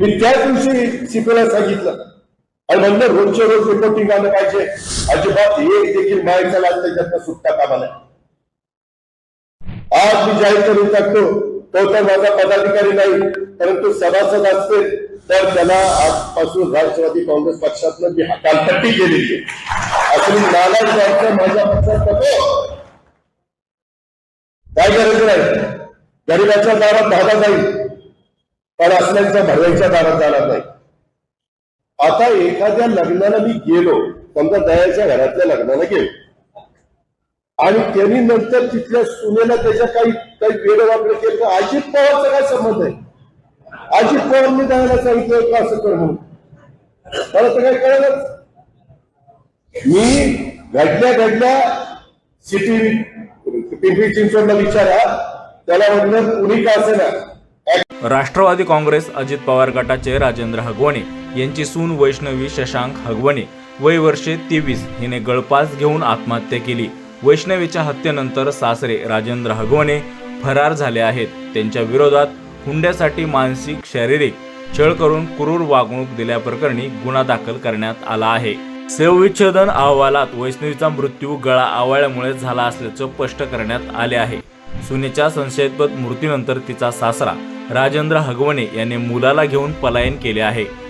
मी त्याच दिवशी शिकवायला सांगितलं. आणि म्हणलं रोजच्या रोज रिपोर्टिंग आलं पाहिजे. अजिबात एक देखील माहिती लाच त्याच्यातनं सुट्टा कामा नाही आज मी जाहीर करून टाकतो तो तर माझा पदाधिकारी नाही परंतु सभासद असते तर त्याला आजपासून राष्ट्रवादी काँग्रेस पक्षातनं मी हकालपट्टी केलेली आहे. असं मी नाराज माझ्या पक्षात नको काय गरज नाही. गरीबाच्या दारात धागा जाईल. पण असल्याचा भरवायच्या दारात जाणार नाही आता एखाद्या लग्नाला मी गेलो समजा दयाच्या घरातल्या लग्नाला गेलो आणि त्यांनी नंतर तिथल्या सुनेला त्याच्या काही काही वेळ वापर केलं तर अजित पवारचा काय संबंध आहे अजित पवारने द्यायला सांगितलं का असं कर म्हणून मला तर काही कळलंच मी घडल्या घडल्या सिटी पिंपरी चिंचवडला विचारा त्याला म्हणलं कुणी का असेना राष्ट्रवादी काँग्रेस अजित पवार गटाचे राजेंद्र हगवणे यांची सून वैष्णवी शशांक हगवणे. वय वर्षे तेवीस. हिने गळपास घेऊन आत्महत्या केली. वैष्णवीच्या हत्येनंतर सासरे राजेंद्र हगवणे फरार झाले आहेत. त्यांच्या विरोधात हुंड्यासाठी मानसिक शारीरिक छळ करून क्रूर वागणूक दिल्याप्रकरणी गुन्हा दाखल करण्यात आला आहे. शवविच्छेदन अहवालात वैष्णवीचा मृत्यू गळा आवळल्यामुळे झाला असल्याचं स्पष्ट करण्यात आले आहे. सुनेच्या संशयास्पद मृत्यूनंतर तिचा सासरा राजेंद्र हगवणे याने मुलाला घेऊन पलायन केले आहे.